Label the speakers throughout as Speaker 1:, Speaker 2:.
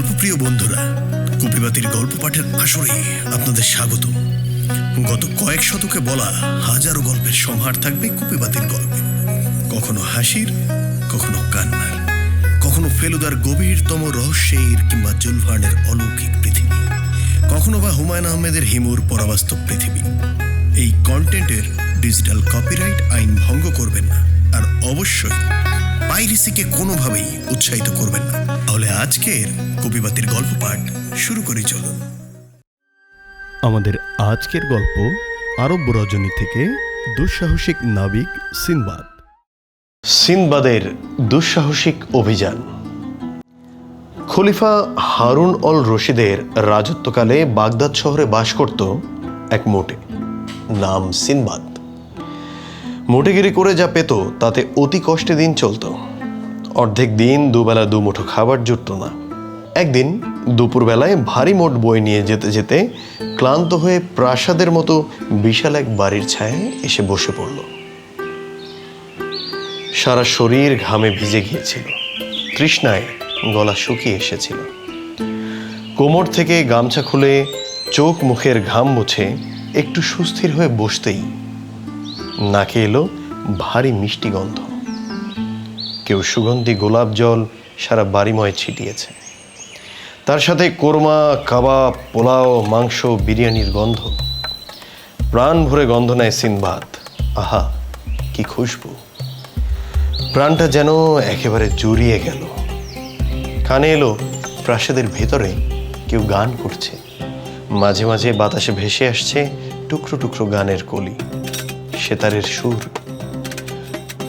Speaker 1: গল্পপ্রিয় বন্ধুরা কুপিবাতির গল্প পাঠের আসরে আপনাদের স্বাগত গত কয়েক শতকে বলা হাজারো গল্পের সংহার থাকবে কুপিবাতির গল্পে। কখনো হাসির, কখনো কান্নার, কখনো ফেলুদার গভীরতম রহস্যের কিংবা জুলভার্নের অলৌকিক পৃথিবী, কখনো বা হুমায়ুন আহমেদের হিমুর পরাবাস্তব পৃথিবী। এই কন্টেন্টের ডিজিটাল কপিরাইট আইন ভঙ্গ করবেন না, আর অবশ্যই পাইরেসিকে কোনোভাবেই উৎসাহিত করবেন না। আজকের কপিবাতির গল্প পাঠ শুরু করি চলুন।
Speaker 2: আমাদের আজকের গল্প আরব রজনী থেকে দুঃসাহসিক নাবিক সিনবাদ।
Speaker 3: সিনবাদের দুঃসাহসিক অভিযান। খলিফা হারুন অল রশিদের রাজত্বকালে বাগদাদ শহরে বাস করত এক মোটে নাম সিনবাদ। মোটেগিরি করে যা পেত তাতে অতি কষ্টে দিন চলত। অর্ধেক দিন দুবেলা দুমুঠো খাবার জুটত না। একদিন দুপুরবেলায় ভারী মোট বই নিয়ে যেতে যেতে ক্লান্ত হয়ে প্রাসাদের মতো বিশাল এক বাড়ির ছায়ায় এসে বসে পড়ল। সারা শরীর ঘামে ভিজে গিয়েছিল। তৃষ্ণায় গলা শুকিয়ে এসেছিল। কোমর থেকে গামছা খুলে চোখ মুখের ঘাম মুছে একটু সুস্থির হয়ে বসতেই নাকে এলো ভারী মিষ্টি গন্ধ। কেউ সুগন্ধি গোলাপ জল সারা বাড়িময় ছিটিয়েছে। তার সাথে কোরমা, কাবাব, পোলাও, মাংস, বিরিয়ানির গন্ধ। প্রাণ ভরে গন্ধ নেয় সিনবাদ। আহা, কি খুশবু। প্রাণটা যেন একেবারে জুড়িয়ে গেল। কানে এলো, প্রাসাদের ভেতরে কেউ গান করছে। মাঝে মাঝে বাতাসে ভেসে আসছে টুকরো টুকরো গানের কলি। সেতারের সুর।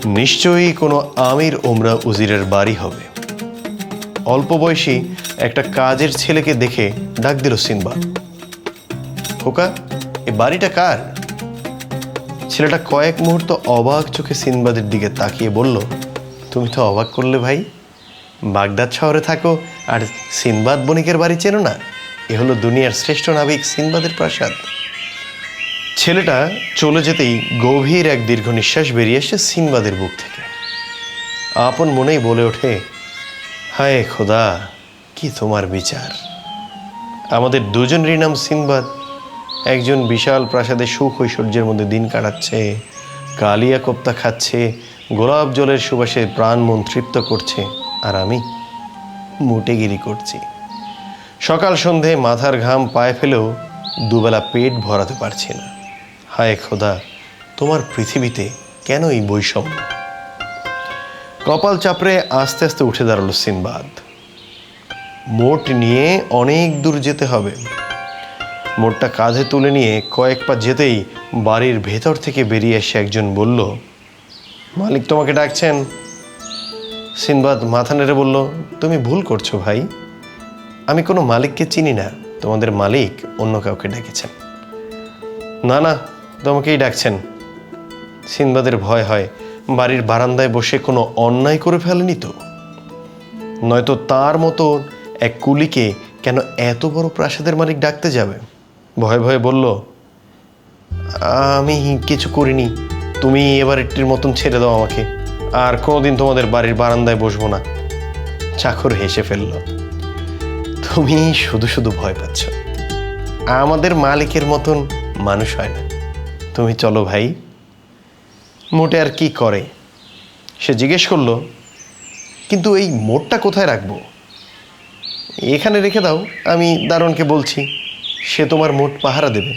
Speaker 3: নিশ্চয়ই কোনো আমির ওমরা উজিরের বাড়ি হবে। অল্প বয়সী একটা কাজের ছেলেকে দেখে ডাক দিল সিনবা। খোকা, এ বাড়িটা কার? ছেলেটা কয়েক মুহূর্ত অবাক চোখে সিনবাদের দিকে তাকিয়ে বলল, তুমি তো অবাক করলে ভাই। বাগদাদ শহরে থাকো আর সিনবাদ বণিকের বাড়ি চেনো না। এ হলো দুনিয়ার শ্রেষ্ঠ নাবিক সিনবাদের প্রাসাদ। ছেলেটা চলে যেতেই গভীর এক দীর্ঘ নিঃশ্বাস বেরিয়ে আসে সিনবাদের বুক থেকে। আপন মনেই বলে ওঠে, হায় খোদা, কি তোমার বিচার? আমাদের দুজনেরই নাম সিনবাদ। একজন বিশাল প্রাসাদে সুখ ঐশ্বর্যের মধ্যে দিন কাটাচ্ছে, কালিয়া কোপ্তা খাচ্ছে, গোলাপ জলের সুবাসে প্রাণ মন তৃপ্ত করছে, আর আমি মুটেগিরি করছি। সকাল সন্ধে মাথার ঘাম পায়ে ফেলেও দুবেলা পেট ভরাতে পারছি না। হায় খোদা, তোমার পৃথিবীতে কেন এই বৈষম্য? কপাল চাপড়ে আস্তে আস্তে উঠে দাঁড়াল সিনবাদ। মোট নিয়ে অনেক দূর যেতে হবে। মোটটা কাঁধে তুলে নিয়ে কয়েক পা যেতেই বাড়ির ভেতর থেকে বেরিয়ে এসে একজন বলল, মালিক তোমাকে ডাকছেন? সিনবাদ মাথা নেড়ে বলল, তুমি ভুল করছ ভাই। আমি কোনো মালিককে চিনি না। তোমাদের মালিক অন্য কাউকে ডেকেছেন। না না তোমাকেই ডাকছেন। সিনবাদের ভয় হয়, বাড়ির বারান্দায় বসে কোনো অন্যায় করে ফেলেনি তো? নয়তো তার মতো এক কুলিকে কেন এত বড় প্রাসাদের মালিক ডাকতে যাবে? ভয়ে ভয়ে বলল, আমি কিছু করিনি, তুমি এবার একটির মতন ছেড়ে দাও আমাকে। আর কোনোদিন তোমাদের বাড়ির বারান্দায় বসবো না। চাকর হেসে ফেলল, তুমি শুধু শুধু ভয় পাচ্ছ। আমাদের মালিকের মতন মানুষ হয় না। তুমি চলো ভাই। মোটে আর কি করে? সে জিজ্ঞেস করল, কিন্তু এই মোটটা কোথায় রাখব? এখানে রেখে দাও, আমি দারোয়ানকে বলছি, সে তোমার মোট পাহারা দেবে।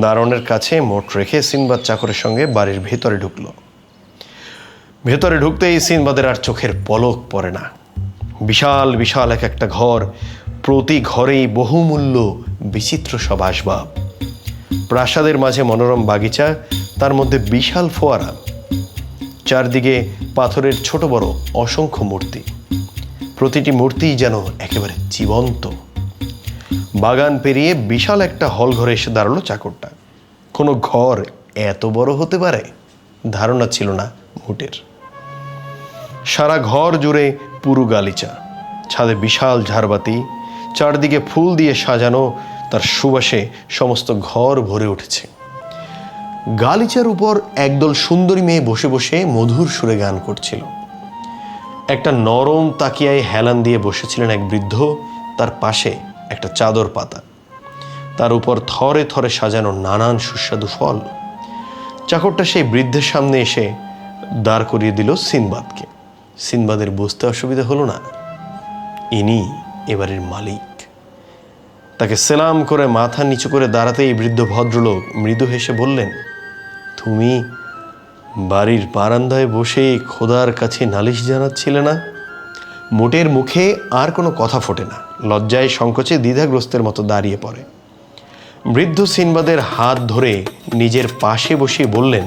Speaker 3: দারোয়ানের কাছে মোট রেখে সিনবাদ চাকরের সঙ্গে বাড়ির ভেতরে ঢুকলো। ভেতরে ঢুকতেই সিনবাদের আর চোখের পলক পড়ে না। বিশাল বিশাল এক একটা ঘর, প্রতি ঘরেই বহুমূল্য, বিচিত্র সব আসবাব। প্রাসাদের মাঝে মনোরম বাগিচা, তার মধ্যে বিশাল ফোয়ারা। চারদিকে পাথরের ছোট বড় অসংখ্য মূর্তি। প্রতিটি মূর্তিই যেন একেবারে জীবন্ত। বাগান পেরিয়ে বিশাল একটা হল ঘরে এসে দাঁড়াল চাকরটা। কোনো ঘর এত বড় হতে পারে? ধারণা ছিল না মুটের। সারা ঘর জুড়ে পুরু গালিচা। ছাদে বিশাল ঝাড়বাতি, চারদিকে ফুল দিয়ে সাজানো তার সুবাসে সমস্ত ঘর ভরে উঠেছে। গালিচার উপর একদল সুন্দরী মেয়ে বসে বসে মধুর সুরে গান করছিল। একটা নরম তাকিয়ায় হেলান দিয়ে বসেছিলেন এক বৃদ্ধ, তার পাশে একটা চাদর পাতা। তার উপর থরে থরে সাজানো নানান সুস্বাদু ফল। চাকরটা সেই বৃদ্ধের সামনে এসে দাঁড় করিয়ে দিল সিনবাদকে। সিনবাদের বুঝতে অসুবিধা হলো না। ইনি এবারের মালিক। তাকে সেলাম করে মাথা নিচু করে দাঁড়াতে এই বৃদ্ধ ভদ্রলোক মৃদু হেসে বললেন, তুমি বাড়ির বারান্দায় বসে খোদার কাছে নালিশ জানাচ্ছিলে না? মোটের মুখে আর কোনো কথা ফোটে না। লজ্জায় সংকোচে দ্বিধাগ্রস্তের মতো দাঁড়িয়ে পড়ে। বৃদ্ধ সিনবাদের হাত ধরে নিজের পাশে বসিয়ে বললেন,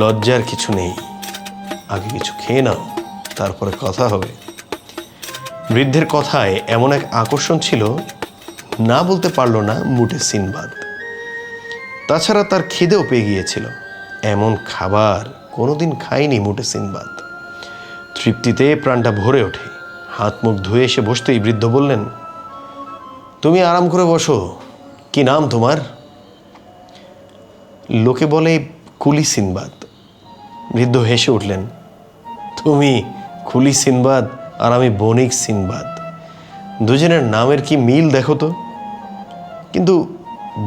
Speaker 3: লজ্জার কিছু নেই। আগে কিছু খেয়ে নাও, তারপরে কথা হবে। বৃদ্ধের কথায় এমন এক আকর্ষণ ছিল না বলতে পারল না মুটে সিনবাদ। তাছাড়া তার খিদেও পেয়ে গিয়েছিল। এমন খাবার কোনোদিন খায়নি মুটে সিনবাদ। তৃপ্তিতে প্রাণটা ভরে ওঠে। হাত মুখ ধুয়ে এসে বসতেই বৃদ্ধ বললেন, তুমি আরাম করে বসো। কি নাম তোমার? লোকে বলে, কুলি সিনবাদ। বৃদ্ধ হেসে উঠলেন, তুমি কুলি সিনবাদ আর আমি বণিক সিনবাদ। দুজনের নামের কি মিল দেখো তো? কিন্তু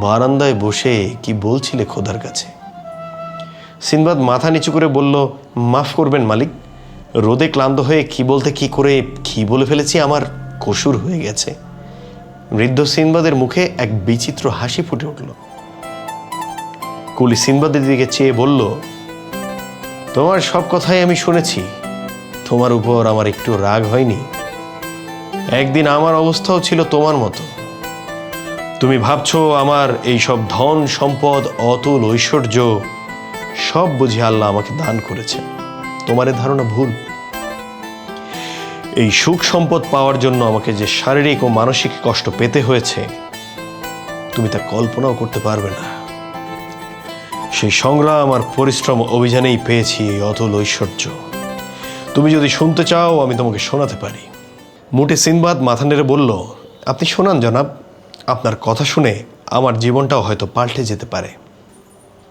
Speaker 3: বারান্দায় বসে কি বলছিলে খোদার কাছে? সিনবাদ মাথা নিচু করে বলল, মাফ করবেন মালিক, রোদে ক্লান্ত হয়ে কি বলতে কি করে কি বলে ফেলেছি আমার কসুর হয়ে গেছে। বৃদ্ধ সিনবাদের মুখে এক বিচিত্র হাসি ফুটে উঠল। কুলি সিনবাদের দিকে চেয়ে বলল, তোমার সব কথাই আমি শুনেছি। তোমার উপর আমার একটু রাগ হয়নি। একদিন আমার অবস্থাও ছিল তোমার মতো। তুমি ভাবছ আমার এই সব ধন, সম্পদ, অতুল ঐশ্বর্য সব বুঝি আল্লাহ আমাকে দান করেছে তোমার এ ধারণা ভুল। এই সুখ সম্পদ পাওয়ার জন্য আমাকে যে শারীরিক ও মানসিক কষ্ট পেতে হয়েছে, তুমি তা কল্পনাও করতে পারবে না। সেই সংগ্রাম আর পরিশ্রম অভিযানেই পেয়েছি এই অতুল ঐশ্বর্য। তুমি যদি শুনতে চাও, আমি তোমাকে শোনাতে পারি। মুটে সিনবাদ মাথা নেড়ে বলল, আপনি শোনান জনাব। আপনার কথা শুনে আমার জীবনটাও হয়তো পাল্টে যেতে পারে।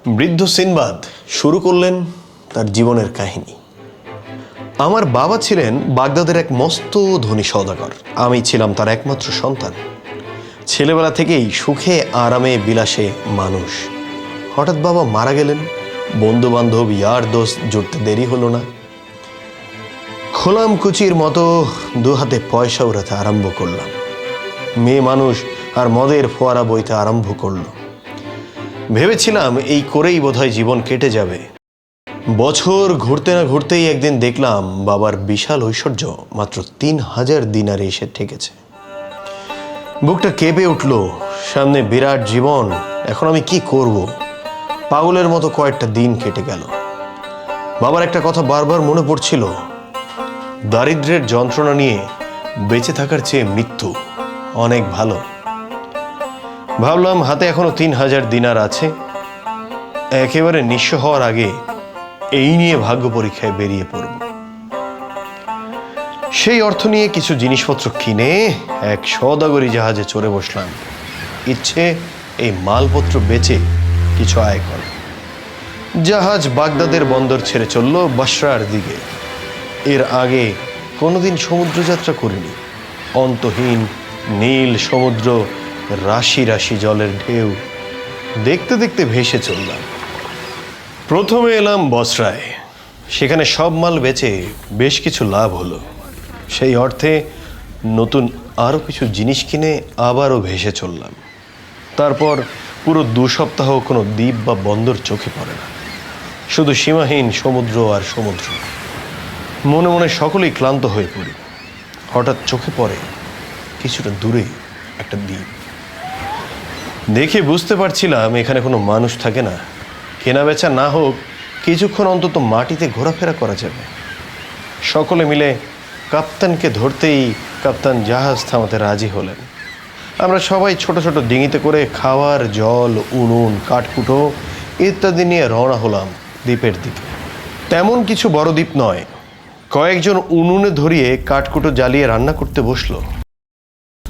Speaker 3: বৃদ্ধ সিনবাদ শুরু করলেন তার জীবনের কাহিনী। আমার বাবা ছিলেন বাগদাদের এক মস্ত ধনী সওদাগর। আমি ছিলাম তার একমাত্র সন্তান। ছেলেবেলা থেকেই সুখে, আরামে, বিলাসে মানুষ। হঠাৎ বাবা মারা গেলেন। বন্ধু বান্ধব ইয়ার দোষ জুটতে দেরি হলো না। খোলাম কুচির মতো দু হাতে পয়সা উড়াতে আরম্ভ করলাম। মেয়ে মানুষ আর মদের ফোয়ারা বইতে আরম্ভ করল। ভেবেছিলাম এই করেই বোধহয় জীবন কেটে যাবে। বছর ঘুরতে না ঘুরতেই একদিন দেখলাম বাবার বিশাল ঐশ্বর্য মাত্র তিন হাজার দিনারে এসে ঠেকেছে। বুকটা কেঁপে উঠল, সামনে বিরাট জীবন, এখন আমি কি করব? পাগলের মতো কয়েকটা দিন কেটে গেল। বাবার একটা কথা বারবার মনে পড়ছিল দারিদ্র্যের যন্ত্রণা নিয়ে বেঁচে থাকার চেয়ে মৃত্যু অনেক ভালো। ভাবলাম হাতে এখনও তিন হাজার দিনার আছে। একেবারে নিঃস্ব হওয়ার আগে এই নিয়ে ভাগ্য পরীক্ষায় বেরিয়ে পড়ব। সেই অর্থ নিয়ে কিছু জিনিসপত্র কিনে এক সদাগরি জাহাজে চড়ে বসলাম। ইচ্ছে এই মালপত্র বেচে কিছু আয় করা। জাহাজ বাগদাদের বন্দর ছেড়ে চলল বাসরার দিকে। এর আগে কোনোদিন সমুদ্রযাত্রা করিনি। অন্তহীন নীল সমুদ্র রাশি রাশি জলের ঢেউ। দেখতে দেখতে ভেসে চললাম। প্রথমে এলাম বসরায়। সেখানে সব মাল বেচে বেশ কিছু লাভ হলো। সেই অর্থে নতুন আরও কিছু জিনিস কিনে আবারও ভেসে চললাম। তারপর পুরো দু সপ্তাহ কোনো দ্বীপ বা বন্দর চোখে পড়ে না। শুধু সীমাহীন সমুদ্র আর সমুদ্র। মনে মনে সকলেই ক্লান্ত হয়ে পড়ি। হঠাৎ চোখে পড়ে কিছুটা দূরে একটা দ্বীপ। দেখে বুঝতে পারছিলাম এখানে কোনো মানুষ থাকে না। কেনা বেচা না হোক, কিছুক্ষণ অন্তত মাটিতে ঘোরাফেরা করা যাবে। সকলে মিলে কাপ্তানকে ধরতেই কাপ্তান জাহাজ থামাতে রাজি হলেন। আমরা সবাই ছোট ছোট ডিঙিতে করে খাওয়ার জল, উনুন, কাঠকুটো ইত্যাদি নিয়ে রওনা হলাম দ্বীপের দিকে। তেমন কিছু বড় দ্বীপ নয়। কয়েকজন উনুনে ধরিয়ে কাঠকুটো জ্বালিয়ে রান্না করতে বসল।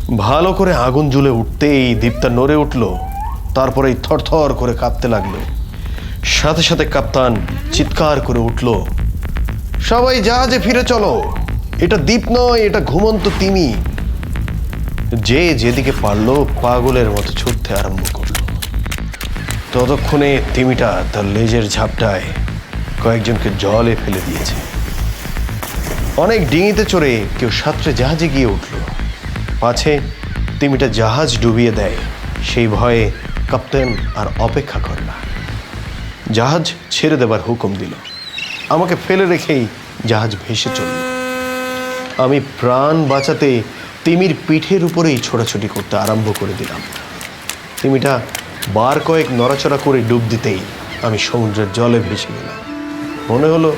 Speaker 3: ভালো করে আগুন জ্বলে উঠতেই দ্বীপটা নড়ে উঠল, তারপরেই থরথর করে কাঁপতে লাগল। সাথে সাথে কাপ্তান চিৎকার করে উঠল, সবাই জাহাজে ফিরে চলো। এটা দ্বীপ নয়, এটা ঘুমন্ত তিমি। যে যেদিকে পারল, পাগলের মতো ছুটতে আরম্ভ করল। ততক্ষণে তিমিটা তার লেজের ঝাপটায় কয়েকজনকে জলে ফেলে দিয়েছে। অনেক ডিঙিতে চড়ে কেউ সাঁতরে জাহাজে গিয়ে উঠল। পাছে তিমিটা জাহাজ ডুবিয়ে দেয়। সেই ভয়ে কাপ্তেন আর অপেক্ষা করে না। জাহাজ ছেড়ে দেবার হুকুম দিল। আমাকে ফেলে রেখেই জাহাজ ভেসে চলল। আমি প্রাণ বাঁচাতে তিমির পিঠের উপরেই ছোটাছুটি করতে আরম্ভ করে দিলাম। তিমিটা বার কয়েক নড়াচড়া করে ডুব দিতেই আমি সমুদ্রের জলে ভেসে গেলাম। মনে হলো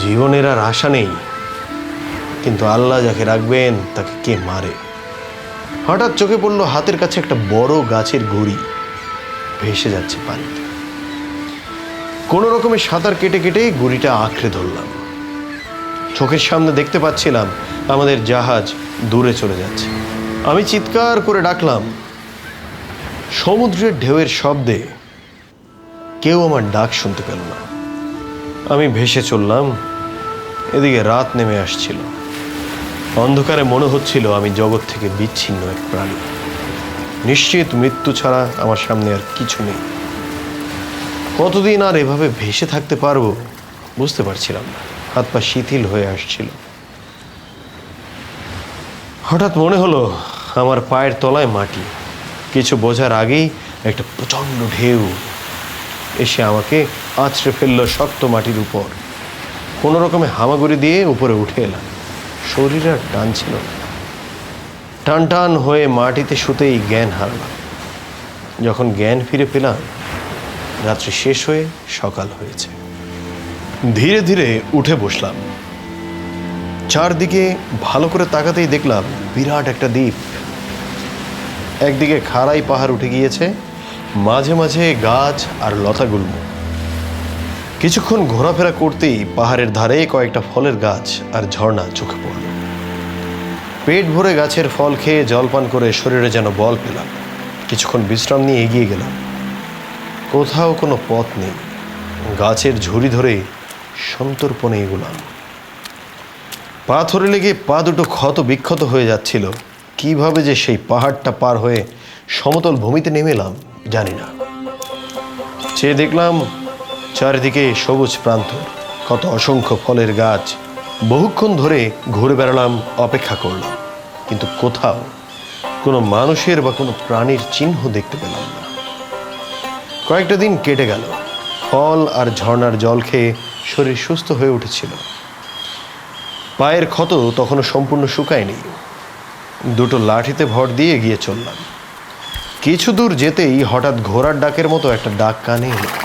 Speaker 3: জীবনের আর আশা নেই। কিন্তু আল্লাহ যাকে রাখবেন, তাকে কে মারে? হঠাৎ চোখে পড়ল হাতের কাছে একটা বড় গাছের গুড়ি ভেসে যাচ্ছে পানিতে। কোনো রকমের সাঁতার কেটে কেটে গুড়িটা আঁকড়ে ধরলাম। চোখের সামনে দেখতে পাচ্ছিলাম, আমাদের জাহাজ দূরে চলে যাচ্ছে। আমি চিৎকার করে ডাকলাম। সমুদ্রের ঢেউয়ের শব্দে কেউ আমার ডাক শুনতে পেল না। আমি ভেসে চললাম, এদিকে রাত নেমে আসছিল। অন্ধকারে মনে হচ্ছিল আমি জগৎ থেকে বিচ্ছিন্ন এক প্রাণী। নিশ্চিত মৃত্যু ছাড়া আমার সামনে আর কিছু নেই। কতদিন আর এভাবে ভেসে থাকতে পারব বুঝতে পারছিলাম না। হাত পা শিথিল হয়ে আসছিল। হঠাৎ মনে হলো আমার পায়ের তলায় মাটি। কিছু বোঝার আগেই একটা প্রচণ্ড ঢেউ এসে আমাকে আছড়ে ফেলল শক্ত মাটির উপর। কোনো রকমে হামাগুড়ি দিয়ে উপরে উঠে এলাম। শরীর আর টান ছিল। না। টান টান হয়ে মাটিতে শুতেই জ্ঞান হারালাম। যখন জ্ঞান ফিরে পেলাম, রাত্রি শেষ হয়ে সকাল হয়েছে। ধীরে ধীরে উঠে বসলাম। চারদিকে ভালো করে তাকাতেই দেখলাম বিরাট একটা দ্বীপ। একদিকে খাড়াই পাহাড় উঠে গিয়েছে, মাঝে মাঝে গাছ আর লতাগুল্ম। কিছুক্ষণ ঘোরাফেরা করতেই পাহাড়ের ধারে কয়েকটা ফলের গাছ আর ঝর্ণা চোখে পড়ল। পেট ভরে গাছের ফল খেয়ে জলপান করে শরীরে যেন বল পেলাম। কিছুক্ষণ বিশ্রাম নিয়ে এগিয়ে গেলাম। কোথাও কোনো পথ নেই। গাছের ঝুড়ি ধরে সন্তর্পণে এগুলাম। পাথরে লেগে পা দুটো ক্ষত বিক্ষত হয়ে যাচ্ছিল। কীভাবে যে সেই পাহাড়টা পার হয়ে সমতল ভূমিতে নেমে এলাম জানি না। চেয়ে দেখলাম চারিদিকে সবুজ প্রান্তর, কত অসংখ্য ফলের গাছ। বহুক্ষণ ধরে ঘুরে বেড়ালাম, অপেক্ষা করলাম। কিন্তু কোথাও কোনো মানুষের বা কোনো প্রাণীর চিহ্ন দেখতে পেলাম না। কয়েকটা দিন কেটে গেল। ফল আর ঝর্ণার জল খেয়ে শরীর সুস্থ হয়ে উঠেছিল। পায়ের ক্ষত তখনও সম্পূর্ণ শুকায়নি। দুটো লাঠিতে ভর দিয়ে গিয়ে চললাম। কিছু দূর যেতেই হঠাৎ ঘোড়ার ডাকের মতো একটা ডাক কানে এলো।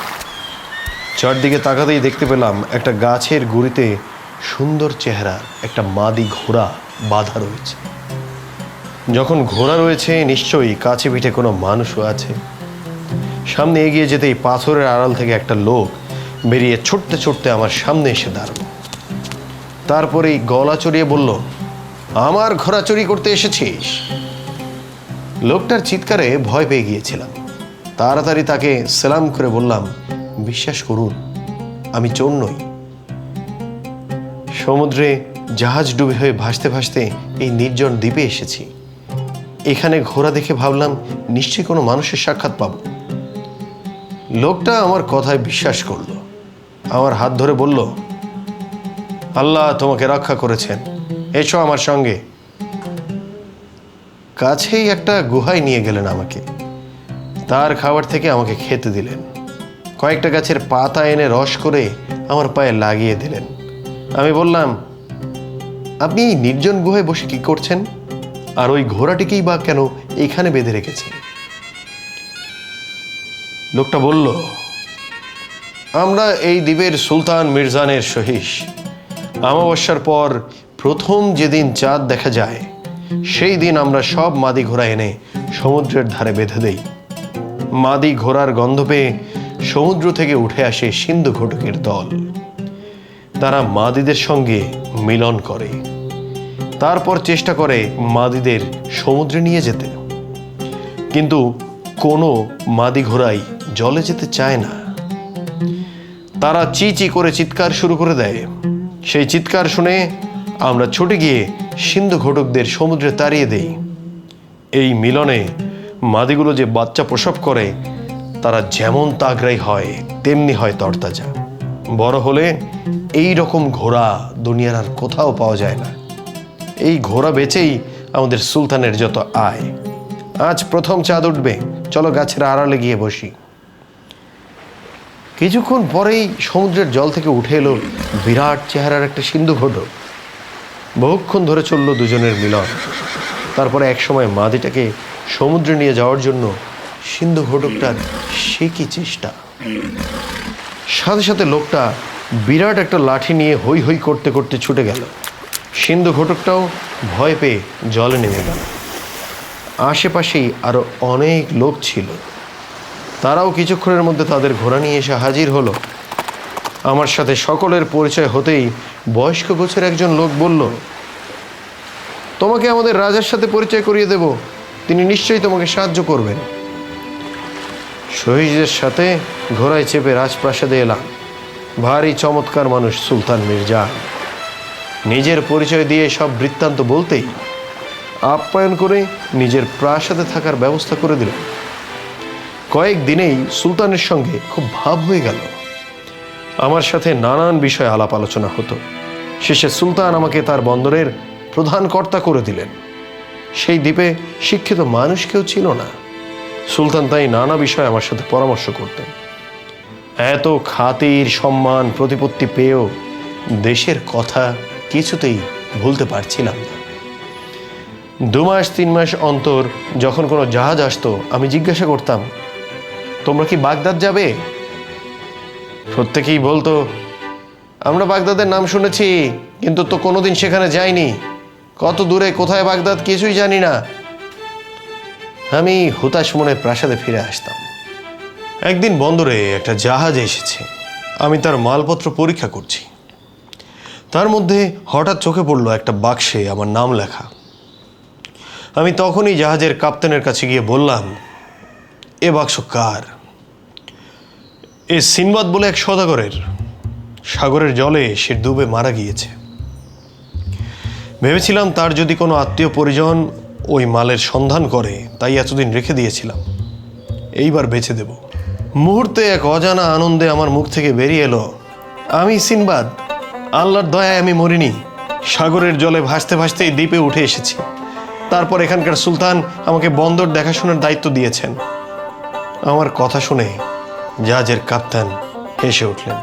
Speaker 3: চারদিকে তাকাতেই দেখতে পেলাম একটা গাছের গুড়িতে সুন্দর চেহারা, একটা মাদি ঘোড়া বাঁধা রয়েছে। যখন ঘোড়া রয়েছে, নিশ্চয়ই কাছে পিঠে কোনো মানুষও আছে। সামনে এগিয়ে যেতেই পাথরের আড়াল থেকে একটা লোক বেরিয়ে ছুটতে ছুটতে আমার সামনে এসে দাঁড়াল। তারপরেই গলা চড়িয়ে বলল, আমার ঘোড়া চুরি করতে এসেছিস? লোকটার চিৎকারে ভয় পেয়ে গিয়েছিলাম। তাড়াতাড়ি তাকে সালাম করে বললাম বিশ্বাস করুন, আমি চোর নই। সমুদ্রে জাহাজ ডুবে হয়ে ভাসতে ভাসতে এই নির্জন দ্বীপে এসেছি। এখানে ঘোড়া দেখে ভাবলাম, নিশ্চয়ই কোনো মানুষের সাক্ষাৎ পাবো। লোকটা আমার কথায় বিশ্বাস করল। আমার হাত ধরে বলল, আল্লাহ তোমাকে রক্ষা করেছেন। এসো আমার সঙ্গে। কাছেই একটা গুহায় নিয়ে গেলেন আমাকে। তার খাবার থেকে আমাকে খেতে দিলেন। কয়েকটা গাছের পাতা এনে রস করে আমার পায়ে লাগিয়ে দিলেন। আমি বললাম, আপনি এই নির্জন গুহায় বসে কি করছেন? আর ওই ঘোড়াটিকেই বা কেন এখানে বেঁধে রেখেছেন? লোকটা বলল, আমরা এই দ্বীপের সুলতান মির্জানের সহিস অমাবস্যার পর প্রথম যেদিন চাঁদ দেখা যায়, সেই দিন আমরা সব মাদি ঘোড়া এনে সমুদ্রের ধারে বেঁধে দেই। মাদি ঘোড়ার গন্ধ পেয়ে সমুদ্র থেকে উঠে আসে সিন্ধু ঘটকের দল। তারা মাদিদের সঙ্গে মিলন করে। তারপর চেষ্টা করে মাদিদের সমুদ্রে নিয়ে যেতে। কিন্তু কোনো মাদি ঘোড়াই জলে যেতে চায় না। তারা চি চি করে চিৎকার শুরু করে দেয়। সেই চিৎকার শুনে আমরা ছুটে গিয়ে সিন্ধু ঘটকদের সমুদ্রে তাড়িয়ে দেই। এই মিলনে মাদিগুলো যে বাচ্চা প্রসব করে তারা যেমন তাগরাই হয়, তেমনি হয় তরতাজা। বড় হলে এই রকম ঘোড়া দুনিয়ার আর কোথাও পাওয়া যায় না। এই ঘোড়া বেচেই আমাদের সুলতানের যত আয়। আজ প্রথম চাঁদ উঠবে, চলো গাছের আড়ালে গিয়ে বসি। কিছুক্ষণ পরেই সমুদ্রের জল থেকে উঠে এলো বিরাট চেহারার একটা সিন্ধু ঘটক বহুক্ষণ ধরে চলল দুজনের মিলন। তারপরে একসময় মাদিটাকে সমুদ্রে নিয়ে যাওয়ার জন্য সিন্ধু ঘটকটার সে কি চেষ্টা? সাথে সাথে লোকটা বিরাট একটা লাঠি নিয়ে হই হই করতে করতে ছুটে গেল। সিন্ধু ঘটকটাও ভয় পেয়ে জলে নেমে গেল। আশেপাশেই আরও অনেক লোক ছিল। তারাও কিছুক্ষণের মধ্যে তাদের ঘোড়া নিয়ে এসে হাজির হলো। আমার সাথে সকলের পরিচয় হতেই বয়স্ক গোছের একজন লোক বলল, তোমাকে আমাদের রাজার সাথে পরিচয় করিয়ে দেব। তিনি নিশ্চয়ই তোমাকে সাহায্য করবেন। শহীদের সাথে ঘোড়ায় চেপে রাজপ্রাসাদে এলাম। ভারী চমৎকার মানুষ সুলতান মির্জা। নিজের পরিচয় দিয়ে সব বৃত্তান্ত বলতেই আপ্যায়ন করে নিজের প্রাসাদে থাকার ব্যবস্থা করে দিল। কয়েক দিনেই সুলতানের সঙ্গে খুব ভাব হয়ে গেল। আমার সাথে নানান বিষয়ে আলাপ আলোচনা হতো। শেষে সুলতান আমাকে তার বন্দরের প্রধান কর্তা করে দিলেন। সেই দ্বীপে শিক্ষিত মানুষ কেউ ছিল না। সুলতান তাই নানা বিষয়ে আমার সাথে পরামর্শ করতেন। এত খাতির সম্মান, প্রতিপত্তি পেয়েও দেশের কথা কিছুতেই ভুলতে পারছিলাম না। দু মাস, তিন মাস অন্তর যখন কোনো জাহাজ আসতো, আমি জিজ্ঞাসা করতাম, তোমরা কি বাগদাদ যাবে? প্রত্যেকেই বলতো, আমরা বাগদাদের নাম শুনেছি, কিন্তু তো কোনোদিন সেখানে যাইনি। কত দূরে, কোথায় বাগদাদ কিছুই জানি না। আমি হুতাশ মনে প্রাসাদে ফিরে আসতাম। একদিন বন্দরে একটা জাহাজ এসেছে। আমি তার মালপত্র পরীক্ষা করছি। তার মধ্যে হঠাৎ চোখে পড়ল একটা বাক্সে আমার নাম লেখা। আমি তখনই জাহাজের কাপ্তেনের কাছে গিয়ে বললাম, এ বাক্স কার? এ সিনবাদ বলে এক সদাগরের। সাগরের জলে সে ডুবে মারা গিয়েছে। ভেবেছিলাম তার যদি কোনো আত্মীয় পরিজন ওই মালের সন্ধান করে, তাই এতদিন রেখে দিয়েছিলাম। এইবার বেছে দেব। মুহূর্তে এক অজানা আনন্দে আমার মুখ থেকে বেরিয়ে এলো, আমি সিনবাদ, আল্লাহর দয়ায় আমি মরিনি, সাগরের জলে ভাসতে ভাসতে এই দ্বীপে উঠে এসেছি। তারপর এখানকার সুলতান আমাকে বন্দর দেখাশোনার দায়িত্ব দিয়েছেন। আমার কথা শুনে জাহাজের কাপ্তান হেসে উঠলেন,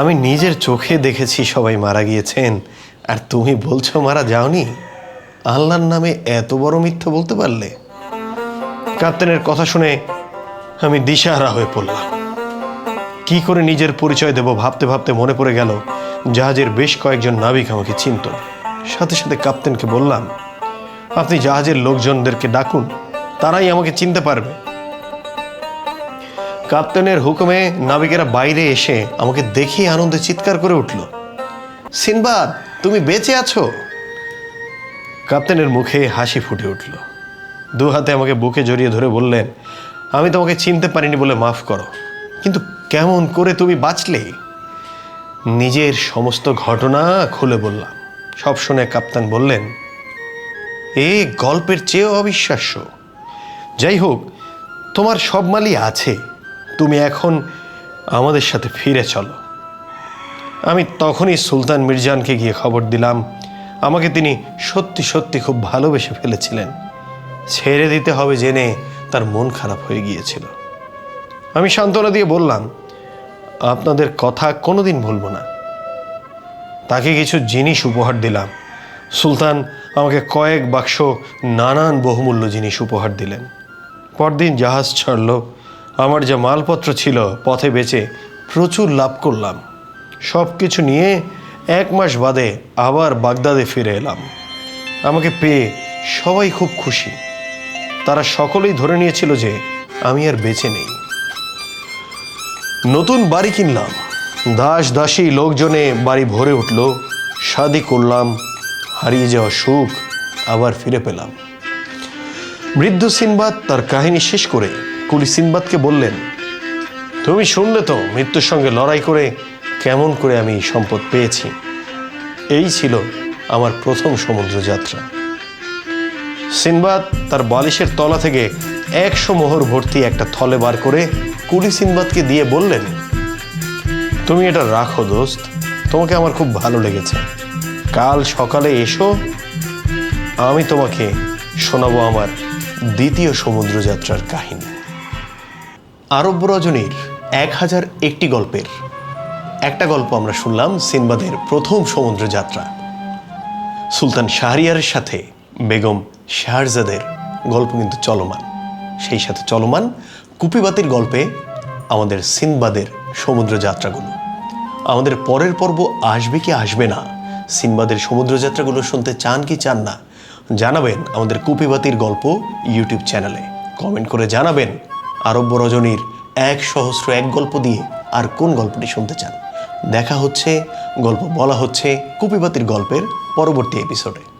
Speaker 3: আমি নিজের চোখে দেখেছি সবাই মারা গিয়েছেন, আর তুমি বলছো মারা যাওনি? আল্লাহর নামে এত বড় মিথ্যা বলতে পারলে? কাপ্তানের কথা শুনে আমি দিশাহারা হয়ে পড়লাম। কি করে নিজের পরিচয় দেব ভাবতে ভাবতে মনে পড়ে গেল, জাহাজের বেশ কয়েকজন নাবিক আমাকে চিনত। সাথে সাথে কাপ্তেনকে বললাম, আপনি জাহাজের লোকজনদেরকে ডাকুন, তারাই আমাকে চিনতে পারবে। কাপ্তেনের হুকুমে নাবিকেরা বাইরে এসে আমাকে দেখে আনন্দে চিৎকার করে উঠল, সিনবাদ, তুমি বেঁচে আছো? কাপ্তেনের মুখে হাসি ফুটে উঠল। দু হাতে আমাকে বুকে জড়িয়ে ধরে বললেন, আমি তোমাকে চিনতে পারিনি বলে মাফ করো, কিন্তু কেমন করে তুমি বাঁচলে? নিজের সমস্ত ঘটনা খুলে বললাম। সব শুনে কাপ্তান বললেন, এ গল্পের চেয়েও অবিশ্বাস্য। যাই হোক, তোমার সব মালই আছে। তুমি এখন আমাদের সাথে ফিরে চলো। আমি তখনই সুলতান মির্জানকে গিয়ে খবর দিলাম আমাকে তিনি সত্যি সত্যি খুব ভালোবেসে ফেলেছিলেন। ছেড়ে দিতে হবে জেনে তার মন খারাপ হয়ে গিয়েছিল। আমি সান্ত্বনা দিয়ে বললাম, আপনাদের কথা কোনোদিন ভুলব না। তাকে কিছু জিনিস উপহার দিলাম। সুলতান আমাকে কয়েক বাক্স নানান বহুমূল্য জিনিস উপহার দিলেন। পরদিন জাহাজ ছাড়লো। আমার যা মালপত্র ছিল, পথে বেচে প্রচুর লাভ করলাম। সব কিছু নিয়ে এক মাস বাদে আবার বাগদাদে ফিরে এলাম। আমাকে পেয়ে সবাই খুব খুশি। তারা সকলেই ধরে নিয়েছিল যে আমি আর বেঁচে নেই। নতুন বাড়ি কিনলাম। দাস দাসী লোকজনে বাড়ি ভরে উঠল। শাদি করলাম, হারিয়ে যাওয়া সুখ আবার ফিরে পেলাম। বৃদ্ধ সিনবাদ তার কাহিনী শেষ করে কুলি সিনবাদকে বললেন, তুমি শুনলে তো মৃত্যুর সঙ্গে লড়াই করে কেমন করে আমি এই সম্পদ পেয়েছি? এই ছিল আমার প্রথম সমুদ্র যাত্রা সিনবাদ তার বালিশের তলা থেকে একশো মোহর ভর্তি একটা থলে বার করে কুলি সিনবাদকে দিয়ে বললেন, তুমি এটা রাখো দোস্ত, তোমাকে আমার খুব ভালো লেগেছে। কাল সকালে এসো, আমি তোমাকে শোনাবো আমার দ্বিতীয় সমুদ্র যাত্রার কাহিনী। আরব রজনীর এক হাজার একটি গল্পের একটা গল্প আমরা শুনলাম সিনবাদের প্রথম সমুদ্র যাত্রা। সুলতান শাহরিয়ারের সাথে বেগম শাহরজাদের গল্প কিন্তু চলমান। সেই সাথে চলমান কুপিবাতির গল্পে আমাদের সিনবাদের সমুদ্র যাত্রাগুলো। আমাদের পরের পর্ব আসবে কি আসবে না, সিনবাদের সমুদ্র যাত্রাগুলো শুনতে চান কি চান না, জানাবেন আমাদের কুপিবাতির গল্প ইউটিউব চ্যানেলে। কমেন্ট করে জানাবেন আরব্য রজনীর এক সহস্র এক গল্প দিয়ে আর কোন গল্পটি শুনতে চান। দেখা হচ্ছে গল্প বলা হচ্ছে কুপিবাতির গল্পের পরবর্তী এপিসোডে